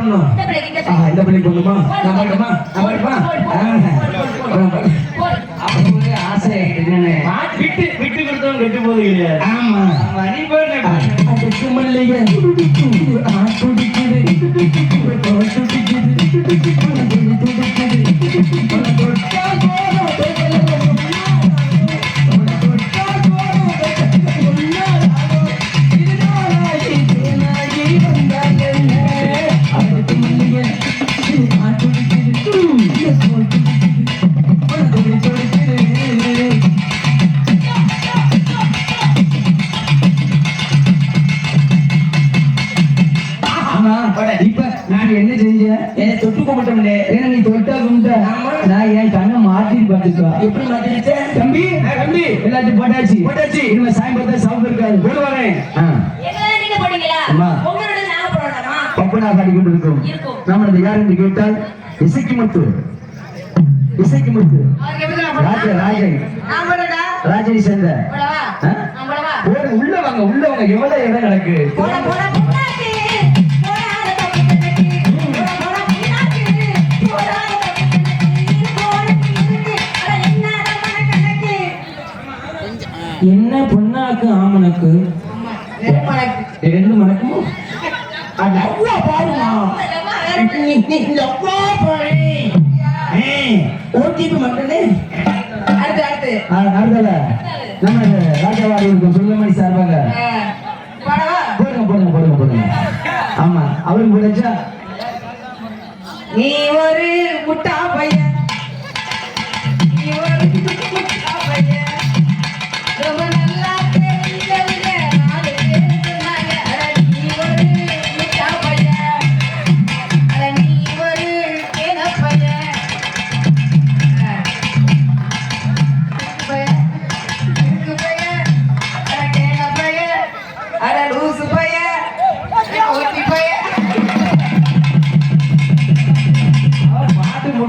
பண்ணணும் இந்த பிள்ளை பண்ணுமா நான் பண்ணட்டுமா நான் பண்ணட்டுமா அப்ப ஒரு ஆசை என்னன்னு. விட்டு விட்டு கொடுத்தவன் கெட்டு போது கிடையாது ஆமா. ஆமா, நீ போய் அதுக்கு மல்லிகை துடிக்குது, ஆ, துடிக்குது. துடிக்குது, துடிக்குது. என்ன செஞ்சேன் என்ன தொட்டு கும்பிட்டோம்லே ஏன்னா நீ தொட்டா கும்பிட்ட நான் என் கண்ணை மாத்தி பார்த்துக்கோ எப்படி மாத்திருச்ச தம்பி தம்பி எல்லாத்தையும் போட்டாச்சு போட்டாச்சு. இனிமே சாயம்பரத்தை சவுண்ட் இருக்காது நாங்க போடணுமா பப்பனா பாடிக்கொண்டு இருக்கும். நம்மளது யார் என்று கேட்டால் இசைக்கு முத்து இசைக்கு முத்து ராஜ ராஜன் ராஜனை சேர்ந்த. உள்ள வாங்க உள்ள வாங்க. எவ்வளவு இடம் கிடக்கு? என்ன பொண்ணாக்கு ஆமனுக்கு ரெண்டு மணக்கு ரெண்டு மணக்குமோ அவ்வளோ பாருமா. ஓடிபி மக்களே அடுத்து அடுத்து. அடுத்தல நம்ம ராஜாவாடி இருக்கும் சார்பாக. ஆ, போடவா? போடுங்க போடுங்க போடுங்க போடுங்க. ஆமா அவருக்கு போடுச்சா நீ ஒரு முட்டா